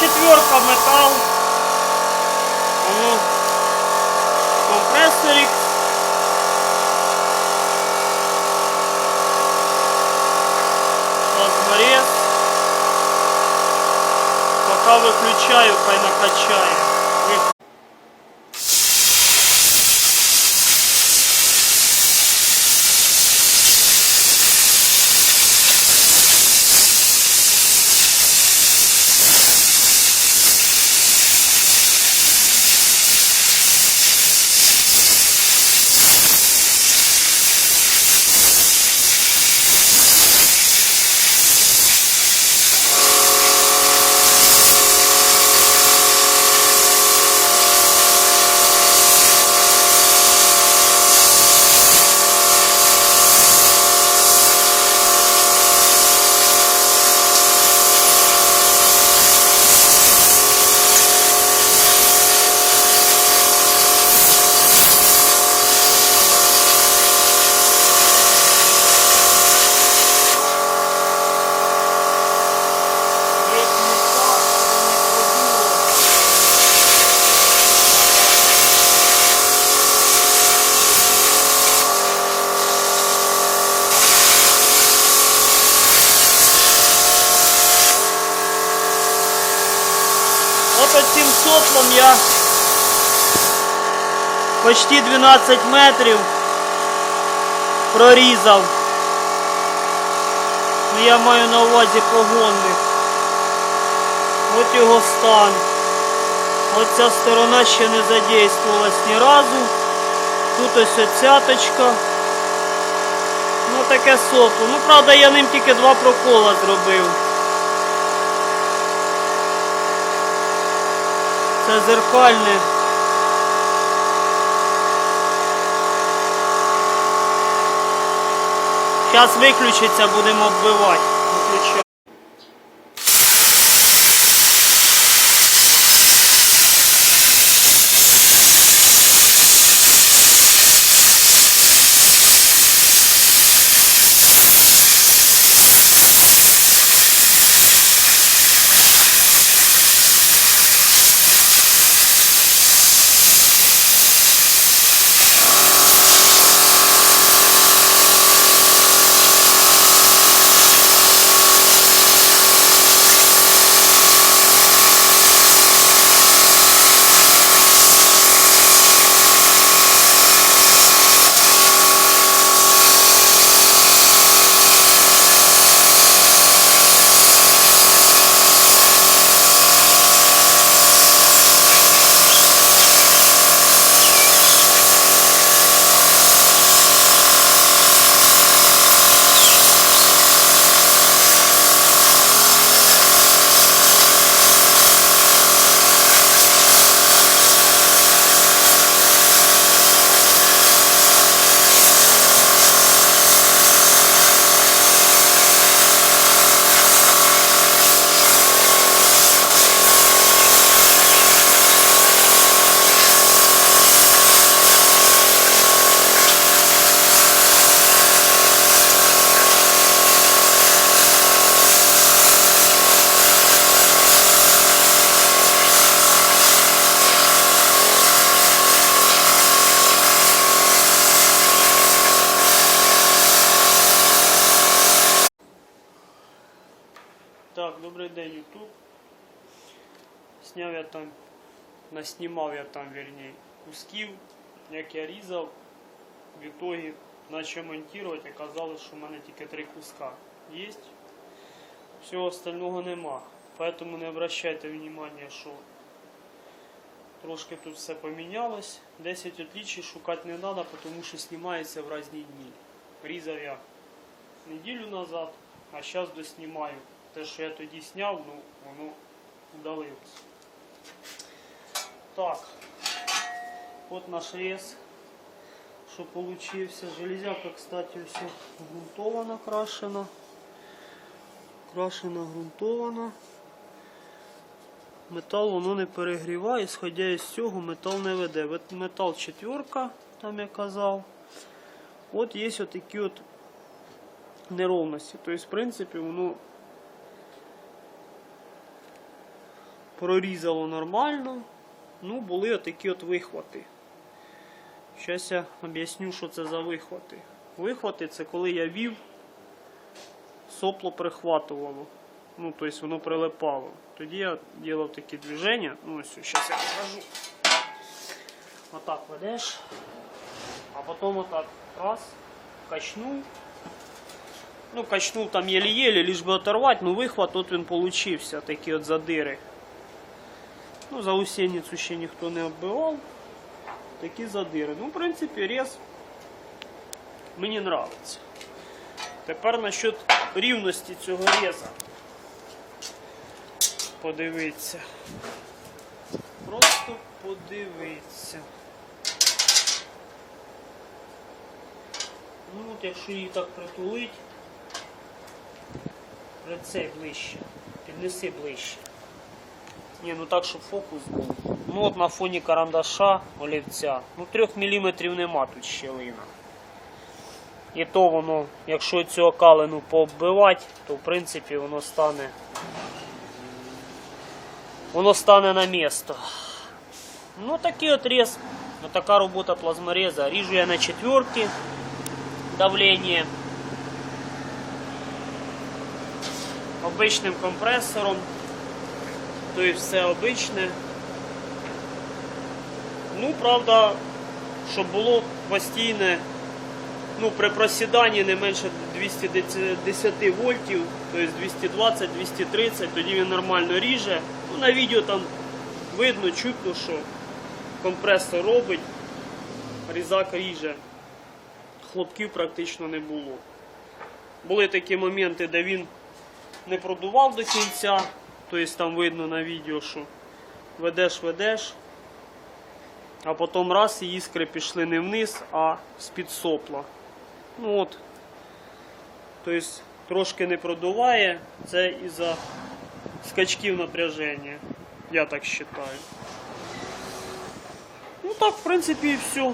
четверка металл. Компрессорик. Разморез. Пока выключаю, хай накачаю. Цим я почти 12 метрів прорізав. Ну, я маю на увазі погонник. От його стан. От ця сторона ще не задействувалась ні разу. Тут ось оцяточка. Ну таке сопло. Ну правда я ним тільки два прокола зробив. Це зеркальне. Зараз виключиться, будемо оббивати. Так, добрий день, Ютуб. Сняв я там, наснімав я там, вірні, кусків, як я різав. В ітогі почав монтувати, оказалось, що в мене тільки три куска є. Всього остального нема. Поэтому не обращайте внимания, що трошки тут все помінялось. 10 отличий шукати не треба, тому що знімається в різні дні. Різав я неділю назад, а зараз доснімаю. Те, що я тоді зняв, ну, воно удалилось. Так, от наш рез, що получився. Железяка, кстати, все грунтована, крашена. Крашена, грунтована. Метал воно не перегріває, сходя із цього метал не веде. Метал четверка, там я казав. От є отакі от неровності. Тобто, в принципі, воно прорізало нормально. Ну, були отакі от вихвати. Зараз я об'ясню, що це за вихвати. Вихвати це коли я вів, сопло прихватувало. Ну, тобто воно прилипало. Тоді я робив такі движення. Ну, ось, зараз я покажу. Отак ведеш, а потім отак раз, качнув. Ну, качнув там єлі-єлі, лиш би оторвати, ну вихват от він получився, такі от задири. Ну, заусеницю ще ніхто не оббивав. Такі задири. Ну, в принципі, рез мені нравиться. Тепер насчет рівності цього реза. Подивіться. Просто подивіться. Ну от якщо її так притулить, лице ближче, піднеси ближче. Ні, ну так, щоб фокус був. Ну от на фоні карандаша олівця. Ну 3 мм нема тут щелина. І то воно, якщо цю окалину пооббивати, то в принципі воно стане. Воно стане на місто. Ну такий от рез. Така робота плазмореза. Ріжу я на четверки давлення. Обичним компресором. То і все обичне. Ну, правда, щоб було постійне, ну, при просіданні не менше 210 вольтів, тобто 220-230, тоді він нормально ріже. Ну, на відео там видно, чутно, що компресор робить, різак ріже. Хлопків практично не було. Були такі моменти, де він не продував до кінця, тобто там видно на відео, що ведеш, ведеш, а потім раз і іскри пішли не вниз, а з-під сопла. Ну от, тобто трошки не продуває, це із-за скачків напряження. Я так вважаю. Ну так, в принципі, і все.